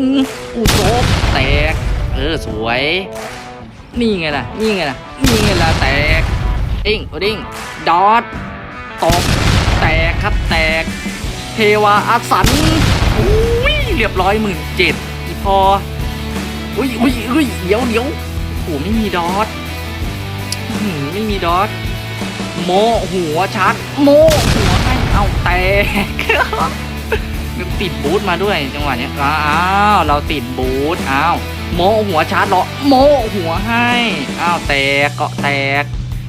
อืออูโซบแตก เออสวย นี่ไงล่ะ นี่ไงล่ะ นี่ไงล่ะแตกดิ้งโอดิ้งดอทตกแตกครับแตก เทวาอาสันอุ้ยเรียบร้อยหมื่นเจ็ดอีพออุ้ยอุ้ยอุ้ยเดี๋ยวเดี๋ยวโอ้ไม่มีดอทไม่มีดอทโมหัวชาร์จโมหัวให้เอาแตก ติดบูทมาด้วยจังหวะเนี้ยอ้าวเราติดบูทอ้าวโมหัวชาร์จเหรอโมหัวให้อ้าวแตกเกาะแตก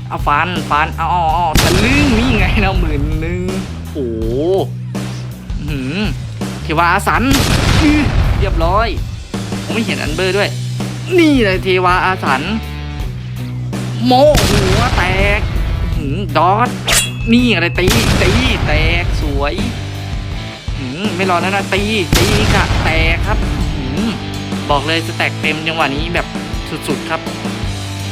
เอาฟันฟันเอาเอาเอาทะลึ่งนี่ไงเราหมื่นหนึ่งโอ้โหหือเทวาอาสันเรียบร้อยผมไม่เห็นอันเบอร์ด้วย นี่เลยเทวาอาสัน โมหัวแตกหือดอทนี่อะไรตีตีแตกสวย ไม่รอแล้วนะตีตีกะแตกครับบอกเลยสแตกเต็มจังหวะนี้แบบสุดๆครับ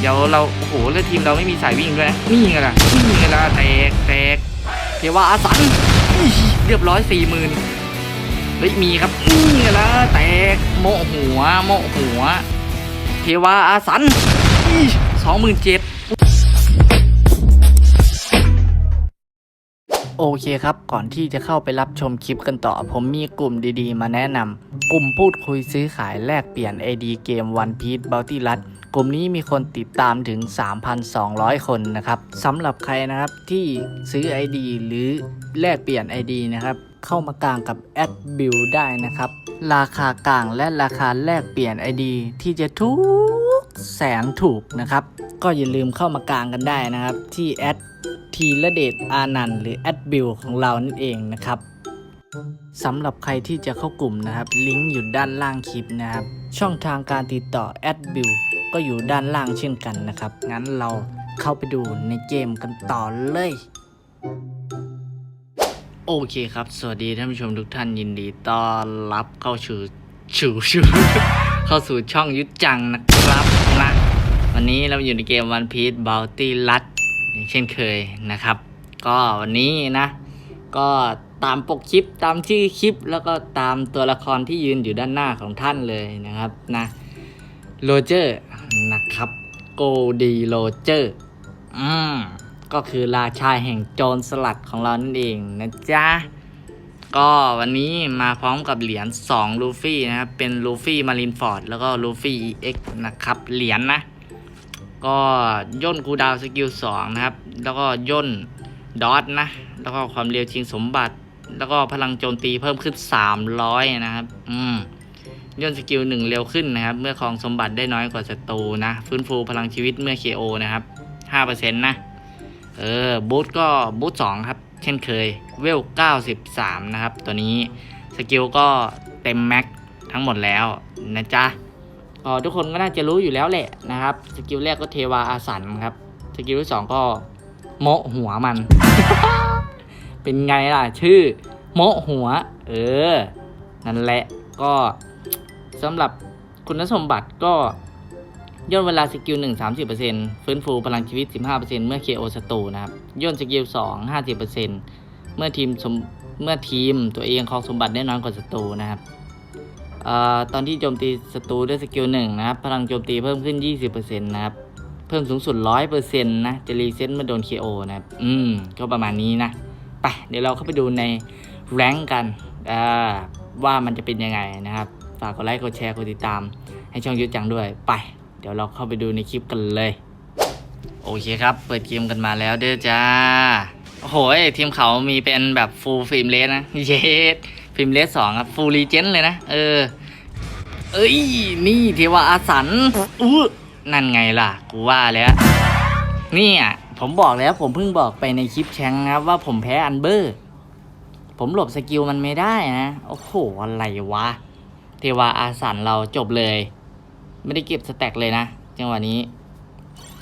เดี๋ยวเราโอ้โหแล้วทีมเราไม่มีสายวิ่งด้วยนะนี่ไงล่ะนี่ไงล่ะแตกแตกเทวาอาสันเรียบร้อยสี่หมื่นเฮ้ยมีครับนี่ไงล่ะแตกโมหัวโมหัว เทวาอาสันสองหมื่นเจ็ด โอเคครับ ก่อนที่จะเข้าไปรับชมคลิปกันต่อ ผมมีกลุ่มดีๆ มาแนะนำกลุ่มพูดคุยซื้อขายแลกเปลี่ยน AD เกม One Piece Bounty r u กลุ่มนี้มีคนติดตามถึง 3,200 คนนะครับสำหรับใครนะครับที่ซื้อ ID หรือแลกเปลี่ยน ID นะครับ เข้ามากลางกับแอดบิลได้นะครับ ราคากลางและราคาแลกเปลี่ยน ID ที่จะทุกแสนถูกนะครับ ก็อย่าลืมเข้ามากลางกันได้นะครับที่แอด ทีละเดชอานันต์หรือแอดบิลของเรานั่นเองนะครับสำหรับใครที่จะเข้ากลุ่มนะครับ ลิงก์อยู่ด้านล่างคลิปนะครับ ช่องทางการติดต่อแอดบิลก็อยู่ด้านล่างเช่นกันนะครับ งั้นเราเข้าไปดูในเกมกันต่อเลย โอเคครับ สวัสดีท่านผู้ชมทุกท่านยินดีต้อนรับเข้าสู่ชูชูเข้าสู่ช่องยุทธจังนะครับนะวันนี้เราอยู่ในเกม One Piece Bounty l u d อย่างเช่นเคยนะครับ ก็วันนี้นะ ก็ตามปกคลิปตามชื่อคลิป แล้วก็ตามตัวละครที่ยืนอยู่ด้านหน้าของท่านเลยนะครับนะโรเจอร์นะครับโกดีโรเจอร์อืมก็คือราชาแห่งโจรสลัดของเรานั่นเองนะจ๊ะก็วันนี้มาพร้อมกับเหรียญ2ลูฟี่นะครับ เป็นลูฟี่มารินฟอร์ดแล้วก็ลูฟี่ EX นะครับ เหรียญนะ ก็ย่นคูดาวสกิล2นะครับ แล้วก็ย่นดอทนะ แล้วก็ความเร็วชิงสมบัติ แล้วก็พลังโจมตีเพิ่มขึ้น 300 นะครับ อืมย่นสกิล1เร็วขึ้นนะครับ เมื่อครองสมบัติได้น้อยกว่าศัตรูนะ ฟื้นฟูพลังชีวิตเมื่อ KO นะครับ 5%นะ เออ บูทก็บูท2ครับ เช่นเคย เวล 93 นะครับ ตัวนี้ สกิลก็เต็มแม็กทั้งหมดแล้วนะจ๊ะ ทุกคนก็น่าจะรู้อยู่แล้วแหละนะครับสกิลแรกก็เทวาอาสันครับสกิลที่สองก็โมะหัวมัน เป็นไงล่ะ ชื่อ โมะหัว เออ นั่นแหละก็สำหรับคุณสมบัติก็ย่นเวลาสกิลหนึ่งสามสิบเปอร์เซ็นฟื้นฟูพลังชีวิตสิบห้าเปอร์เซ็นเมื่อเคโอศัตรูนะครับย่นสกิลสองห้าสิบเปอร์เซ็นเมื่อทีมสมเมื่อทีมตัวเองครองสมบัติได้น้อยกว่าศัตรูนะครับ ตอนที่โจมตีศัตรูด้วยสกิลหนึ่งนะครับ พลังโจมตีเพิ่มขึ้น 20%นะครับ เพิ่มสูงสุด 100%นะ จะรีเซ็ตเมื่อโดน KO นะครับ อืม ก็ประมาณนี้นะ ไป เดี๋ยวเราเข้าไปดูในแรงกันอ่าว่ามันจะเป็นยังไงนะครับ ฝากกดไลค์ กดแชร์ กดติดตาม ให้ช่องยุทธจังด้วย ไป เดี๋ยวเราเข้าไปดูในคลิปกันเลย โอเคครับ เปิดเกมกันมาแล้วเด้อจ้า โอ้โหทีมเขามีเป็นแบบฟูลฟิล์มเลสนะ เยส ฟิล์มเลสสองครับฟูลรีเจนเลยนะ เออ เอ้ย นี่เทวาอาสันอู้นั่นไงล่ะ กูว่าแล้วนี่อะผมบอกแล้วผมเพิ่งบอกไปในคลิปแชงครับว่าผมแพ้อันเบอร์ ผมหลบสกิลมันไม่ได้นะ โอ้โห อะไรวะ เทวาอาสันเราจบเลย ไม่ได้เก็บสแต็กเลยนะ จังหวะนี้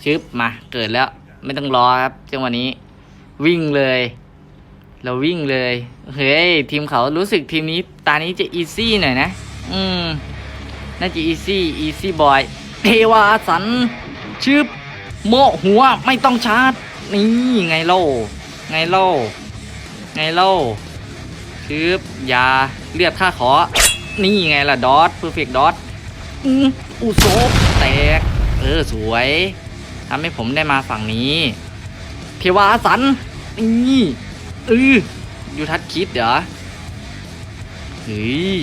ชึบมาเกิดแล้ว ไม่ต้องรอครับ จังหวะนี้ วิ่งเลย เราวิ่งเลย เฮ้ย ทีมเขารู้สึกทีมนี้ ตานี้จะอีซี่หน่อยนะ อืม น่าจะอีซี่ อีซี่บอย เทวาสันชึบโมหัวไม่ต้องชาร์จ นี่ไงโล ไงโล ไงโลชึบยาเลือดค่าขอ นี่ไงล่ะ ดอทเพอร์เฟกต์ดอทอุโซบแตก เออ สวยทำให้ผมได้มาฝั่งนี้ เทวาสัน นี่ ออยูทัศน์คิดเหรอเฮ้ย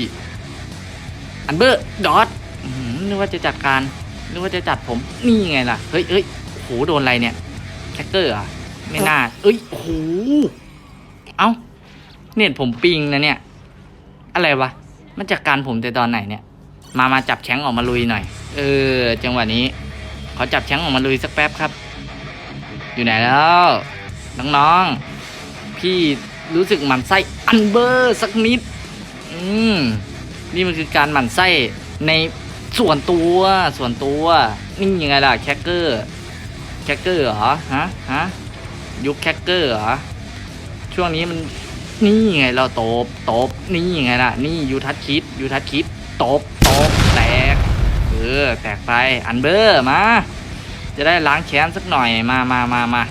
อันเบอร์ดอทอื้อหือนึกว่าจะจัดการนึกว่าจะจัดผมนี่ไงล่ะเฮ้ยเฮ้ยโอ้โหโดนอะไรเนี่ยแคคเกอร์เหรอะไม่น่าเอ้ยโอ้โหเอ้าเน็ตผมปิงนะเนี่ย อะไรวะมันจัดการผมแต่ตอนไหนเนี่ย มามาจับแข้งออกมาลุยหน่อย เออ จังหวะนี้ขอจับแข้งออกมาลุยสักแป๊บครับ อยู่ไหนแล้วน้องๆ พี่รู้สึกหมั่นไส้อันเบอร์สักนิด อืม นี่มันคือการหมั่นไส้ในส่วนตัวส่วนตัว นี่ยังไงล่ะแคคเกอร์ แคคเกอร์เหรอฮะฮะยุคแคคเกอร์เหรอช่วงนี้มันนี่ไงเราตบตบนี่ไงล่ะ นี่ยูทัศคิดยูทัศคิดตบตบแตกเออแตกไปอันเบอร์มา จะได้ล้างแค้นสักหน่อยมามามามา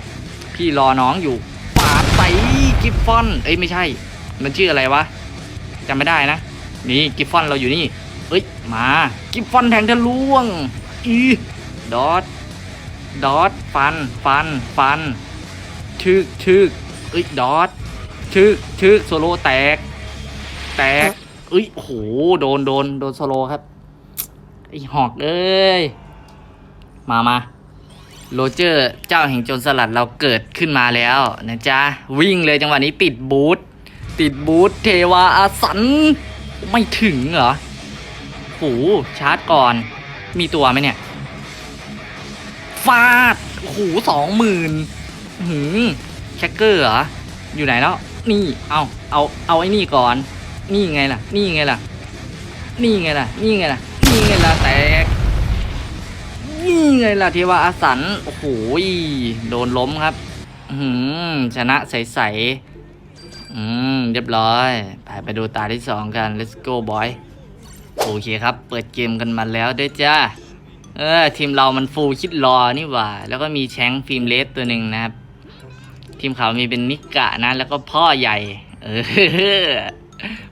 พี่รอน้องอยู่ ปาดไปกิฟฟอน เอ้ยไม่ใช่ มันชื่ออะไรวะจำไม่ได้นะ นี่กิฟฟอนเราอยู่นี่ เอ้ยมากิฟฟอนแทงทะลวง อีดอทดอทฟัน ฟัน ฟัน ชึกชึกเอ้ยดอทชึกชึกโซโลแตก แตกเอ้ยโอ้โหโดนโดนโดนโซโลครับไอหอกเอ้ย มามา โรเจอร์เจ้าแห่งโจรสลัดเราเกิดขึ้นมาแล้วนะจ๊ะ วิ่งเลยจังหวะนี้ติดบูทติดบูทเทวาอาสัน ไม่ถึงเหรอโหชาร์จก่อน มีตัวไหมเนี่ย ฟาดโอ้โหสองหมื่นหืมแคคเกอร์เหรอ อยู่ไหนแล้ว นี่ เอาเอาเอาไอ้นี่ก่อน นี่ไงล่ะ นี่ไงล่ะ นี่ไงล่ะ นี่ไงล่ะ นี่ไงล่ะแตก นี่ไงล่ะเทวาอาสันโอ้โหโดนล้มครับอืมชนะใสๆอืมเรียบร้อย ไปไปดูตาที่สองกัน let's go boy โอเคครับ เปิดเกมกันมาแล้วด้วยจ้าเออทีมเรามันฟูลคิดรอนี่หว่า แล้วก็มีแชงฟิล์มเลสตัวหนึ่งนะครับ ทีมเขามีเป็นนิกะนะ แล้วก็พ่อใหญ่ เออ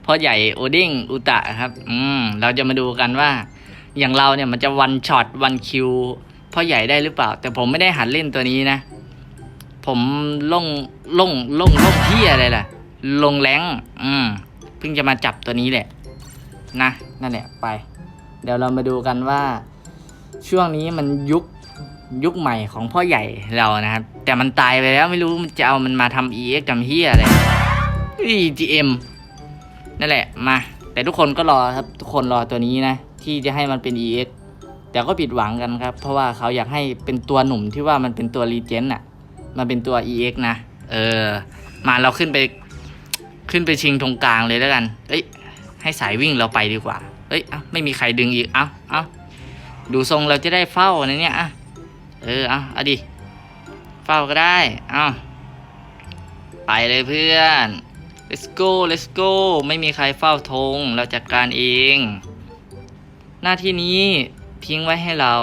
พ่อใหญ่โอดิ้งอุตะครับ อืมเราจะมาดูกันว่า อย่างเราเนี่ยมันจะวันช็อตวันคิวพ่อใหญ่ได้หรือเปล่า แต่ผมไม่ได้หัดเล่นตัวนี้นะ ผมลงลงลงลงที่อะไรล่ะ ลงแรงอืมเพิ่งจะมาจับตัวนี้แหละ นะนั่นแหละไป เดี๋ยวเรามาดูกันว่า ช่วงนี้มันยุคยุคใหม่ของพ่อใหญ่เรานะครับ แต่มันตายไปแล้วไม่รู้มันจะเอามันมาทำ EX ทำเฮียอะไร EGM นั่นแหละมา แต่ทุกคนก็รอครับ ทุกคนรอตัวนี้นะ ที่จะให้มันเป็น EX แต่ก็ผิดหวังกันครับ เพราะว่าเขาอยากให้เป็นตัวหนุ่มที่ว่ามันเป็นตัวรีเจนอะมันเป็นตัว EX นะ เออ มาเราขึ้นไปขึ้นไปชิงตรงกลางเลยแล้วกัน เอ้ย ให้สายวิ่งเราไปดีกว่า เอ้ย เอ้า ไม่มีใครดึงอีก เอ้า เอ้า ดูทรงเราจะได้เฝ้านะเนี่ยอะเออ เอ้าเอาดิ เฝ้าก็ได้ เอ้า ไปเลยเพื่อน let's go let's go ไม่มีใครเฝ้าธงเราจัดการเอง น้าที่นี้ทิ้งไว้ให้เรา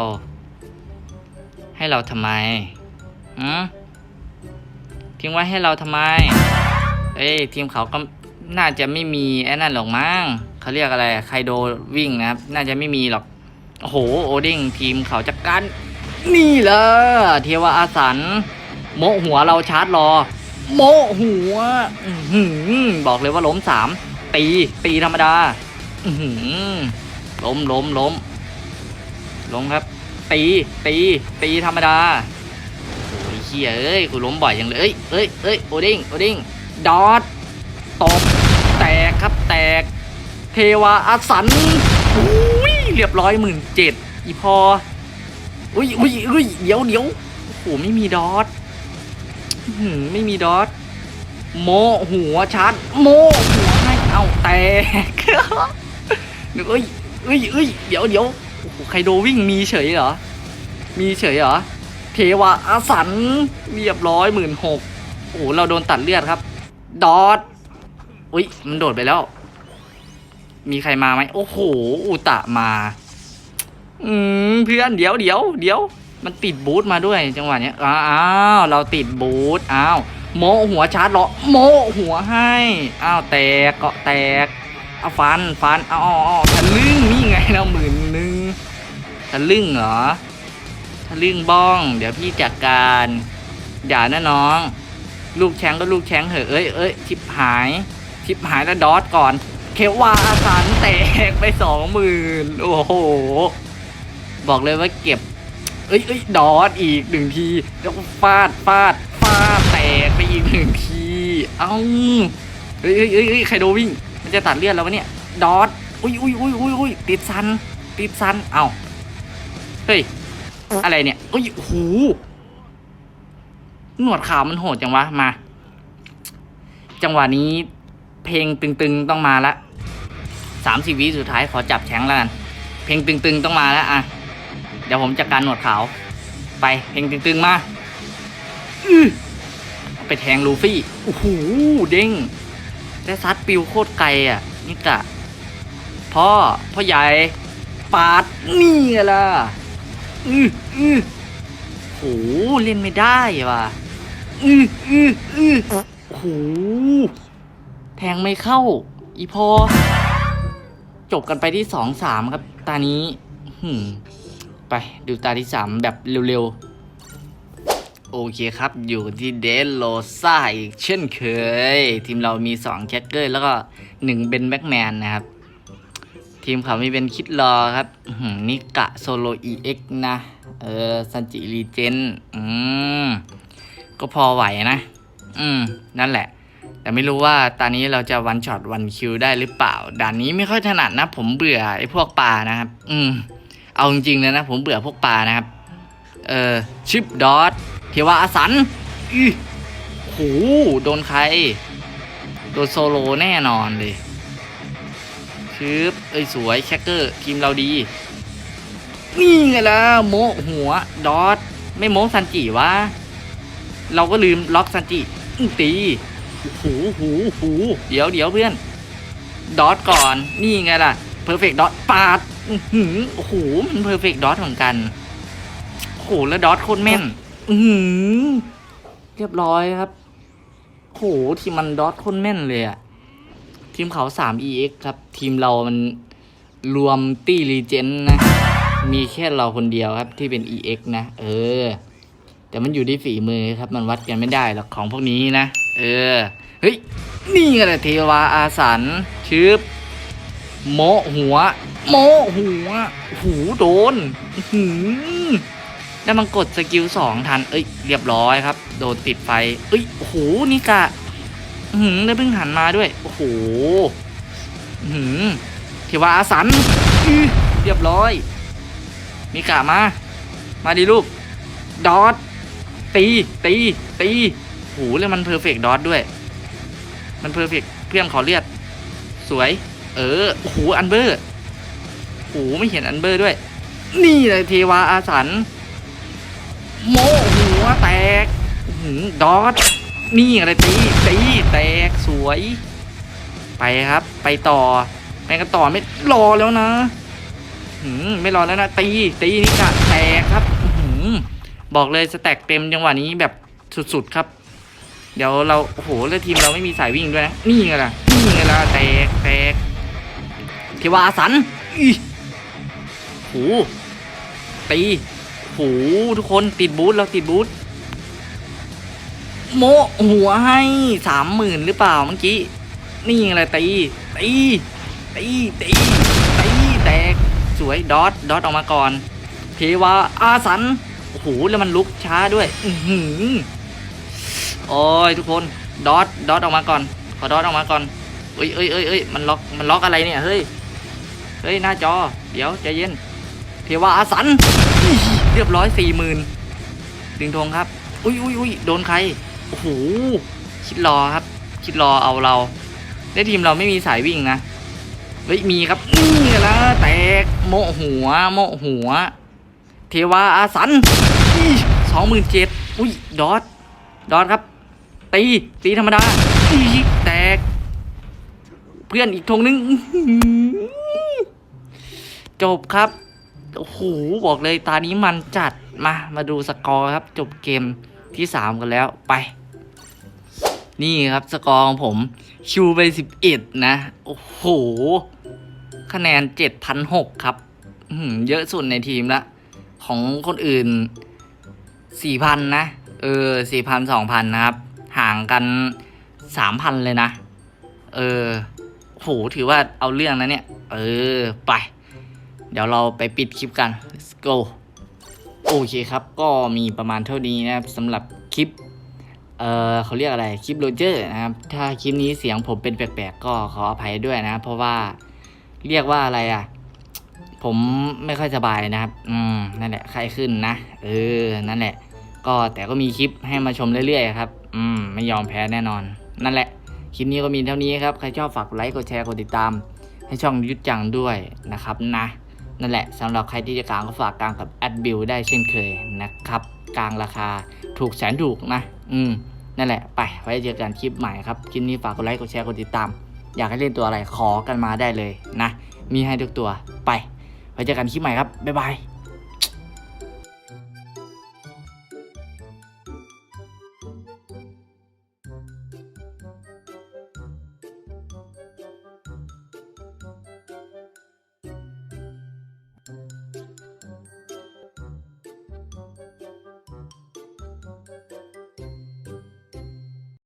ให้เราทำไมหืมทิ้งไว้ให้เราทำไม เอ้ยทีมเขาก็น่าจะไม่มีไอ้นั่นหรอกมั้งเขาเรียกอะไรไคโดวิ่งนะครับ น่าจะไม่มีหรอก โอ้โห โอดิ้งทีมเขาจัดการ นี่เลยเทวาอาสัน โมหัวเราชาร์จรอ โมหัวอืบอกเลยว่าล้มสามตีตีธรรมดา อื ล้มล้มล้มล้มครับ ตีตีตีธรรมดาโอ้ยเฮียเอ้ยกูล้มบ่อยอย่างเลยเอ้ยเอ้ยเอ้ยโอดิ้งโอดิ้งดอทตบแตกครับแตก เทวาอาสันอุ้ยเรียบร้อยหมื่นเจ็ดอีพออุ้ยอุ้ยอุ้ยเดี๋ยวเดี๋ยวโอ้โหไม่มีดอทอื้อหือไม่มีดอทโมหัวชัดโมหัวให้เอาแตกนึกเอ้ย เอ้ยเอ้ยเดี๋ยวเดี๋ยวโอ้โหไคโดวิ่งมีเฉยเหรอ มีเฉยเหรอ เทวะอาสันเรียบร้อยหมื่นหกโอ้โหเราโดนตัดเลือดครับ ดอทอุ้ยมันโดดไปแล้ว มีใครมาไหมโอ้โห อุตะมา อืมเพื่อนเดี๋ยวเดี๋ยวเดี๋ยวมันติดบูทมาด้วยจังหวะเนี้ย อ้าวเราติดบูทอ้าวโมหัวชาร์จเหรอโมหัวให้ อ้าวแตกเกาะแตก เอาฟันฟันเอาเอาเอาทะลึ่งนี่ไงเราหมื่นหนึ่งทะลึ่งเหรอทะลึ่งบ้อง เดี๋ยวพี่จัดการอย่านะน้อง ลูกแชงก็ลูกแชงเหอะเอ้ยเอ้ยชิบหายชิบหายแล้วดอทก่อน เคว่าอาสันแตกไปสองหมื่นโอ้โห บอกเลยว่าเก็บ เอ้ยเอ้ยดอทอีกหนึ่งทีแล้วฟาดฟาดฟาดแตกไปอีกหนึ่งที เอ้าเฮ้ยเฮ้ยเฮ้ยเฮ้ยใครโดวิ่ง มันจะตัดเลือดแล้ววะเนี่ย ดอทอุ้ยอุ้ยอุ้ยอุ้ยอุ้ยติดซัน ติดซัน เอ้าเฮ้ย อะไรเนี่ยอุ้ยโอ้โหหนวดขาวมันโหดจังวะ มา จังหวะนี้เพลงตึงๆต้องมาละสามสิบวิสุดท้ายขอจับแข็งแล้วกัน เพลงตึงๆต้องมาแล้วอะ เดี๋ยวผมจัดการหนวดขาว ไปเพลงตึงๆมา อือเอาไปแทงลูฟี่ โอ้โห เด้ง แต่ซัดปิวโคตรไกลอะนี่กะพ่อพ่อใหญ่ปาดนี่ไงล่ะอืออือโหเล่นไม่ได้ว่ะอืออืออือโอ้โหแทงไม่เข้า อีพอ จบกันไปที่สองสามครับ ตานี้หืมไปดูตาที่สามแบบเร็วๆ โอเคครับ อยู่ที่เดนโลซ่าอีกเช่นเคย ทีมเรามี2แคคเกอร์แล้วก็1เป็นแบ็กแมนนะครับ ทีมเขามีเป็นคิดรอครับนิกะโซโล EX นะ เออซันจิรีเจนอืม ก็พอไหวนะ อืม นั่นแหละ แต่ไม่รู้ว่าตอนนี้เราจะวันช็อตวันคิวได้หรือเปล่า ด่านนี้ไม่ค่อยถนัดนะ ผมเบื่อไอ้พวกปลานะครับ อืม เอาจริงๆเลยนะ ผมเบื่อพวกปลานะครับ เออชิปดอท เทวาอาสันอือโหโดนใคร โดนโซโลแน่นอนเลยชืบเอ้ยสวยแคคเกอร์ทีมเราดี นี่ไงล่ะโมหัว ดอทไม่โมซันจิวะ เราก็ลืมล็อกซันจิตีหูหูหูเดี๋ยวเดี๋ยวเพื่อน ดอทก่อน นี่ไงล่ะเพอร์เฟกต์ดอทปาดหือโอ้โหมันเพอร์เฟกต์ดอทเหมือนกันโอ้โหแล้วดอทโคตรแม่น อือหือเรียบร้อยครับ โห ทีมมันดอทคตรแม่นเลยอะทีมเขา 3EX ครับ ทีมเรามันรวมตี้รีเจนนะ มีแค่เราคนเดียวครับที่เป็น EX นะ เออ แต่มันอยู่ที่ฝีมือครับ มันวัดกันไม่ได้หรอกของพวกนี้นะ เออ เฮ้ย นี่ไงละเทวาอาสันชืบโมหัว โมหัว หูโดน หื แล้วมันกดสกิลสองทัน เอ้ย เรียบร้อยครับ โดนติดไฟ เอ้ย โอ้โห นี่กะหือได้วเพิ่งหันมาด้วย โอ้โหหือเทวาอาสัน เรียบร้อย มีกะมา มาดิลูก ดอท ตี ตี ตีโอ้โหแล้วมันเพอร์เฟกต์ดอทด้วย มันเพอร์เฟกต์เพื่อนขอเลือด สวย เออ โอ้โห อันเบอร์ โอ้โห ไม่เห็นอันเบอร์ด้วย นี่เลยเทวาอาสัน โมหัวแตกดอทนี่อะไรตีตีแตกสวย ไปครับ ไปต่อไปกันต่อไม่รอแล้วนะหืมไม่รอแล้วนะ ตี ตีนี่กะแตกครับหืบอกเลยสแต็กเต็มจังหวะนี้แบบสุดๆครับ เดี๋ยวเราโอ้โหแล้วทีมเราไม่มีสายวิ่งด้วยนะนี่ไงล่ะนี่ไงล่ะแตกแตกเทวาอาสันอีโหตี โหทุกคนติดบูธเราติดบูธโมหัวให้สามหมื่นหรือเปล่าเมื่อกี้ นี่อะไรตีตีตีตีตีแตกสวยดอทดอทออกมาก่อนเทวาอาสันโอ้โหแล้วมันลุกช้าด้วยอือหือโอ้ยทุกคนดอทดอทออกมาก่อน ขอดอทออกมาก่อนเอ้ยเอ้ยเอ้ยเอ้ยมันล็อกมันล็อกอะไรเนี่ยเฮ้ยเฮ้ยหน้าจอ เดี๋ยวใจเย็นเทวาอาสัน เรียบร้อยสี่หมื่นดึงธงครับ อุ้ยอุ้ยอุ้ยโดนใคร โอ้โห คิดรอครับ คิดรอเอาเราได้ทีมเราไม่มีสายวิ่งนะ เฮ้ย มีครับ นี่แหละแตก โมหัว โมหัว เทวาอาสันสองหมื่นเจ็ดอุ้ย ดอทดอทครับ ตี ตีธรรมดาอีแตก เพื่อนอีกธงนึง จบครับ โอ้โหบอกเลยตานี้มันจัดมามาดูสกอร์ครับ จบเกมที่สามกันแล้วไป นี่ครับสกอร์ของผมคิวไปสิบเอ็ดนะ โอ้โห คะแนนเจ็ดพันหกครับเยอะสุดในทีมละ ของคนอื่นสี่พันนะ เออสี่พันสองพันนะครับ ห่างกันสามพันเลยนะ เออโหถือว่าเอาเรื่องนะเนี่ย เออ ไป เดี๋ยวเราไปปิดคลิปกัน let's go โอเคครับ ก็มีประมาณเท่านี้นะครับสำหรับคลิป เออเขาเรียกอะไรคลิปโรเจอร์นะครับ ถ้าคลิปนี้เสียงผมเป็นแปลกๆ ก็ขออภัยด้วยนะ เพราะว่าเรียกว่าอะไรอะ ผมไม่ค่อยสบายนะครับ อืมนั่นแหละไข้ขึ้นนะ เออ นั่นแหละ ก็แต่ก็มีคลิปให้มาชมเรื่อยๆครับ อืม ไม่ยอมแพ้แน่นอน นั่นแหละ คลิปนี้ก็มีเท่านี้ครับ ใครชอบฝากไลค์ กดแชร์ กดติดตาม ให้ช่องยุดจังด้วยนะครับนะ นั่นแหละสำหรับใครที่จะกางก็ฝากกางกับแอดบิลได้เช่นเคยนะครับกลางราคาถูกแสนถูกนะ อืม นั่นแหละ ไป ไว้เจอกันคลิปใหม่ครับ คลิปนี้ฝากกดไลค์ กดแชร์ กดติดตาม อยากให้เล่นตัวอะไร ขอกันมาได้เลยนะ มีให้ทุกตัว ไป ไว้เจอกันคลิปใหม่ครับ บ๊ายบาย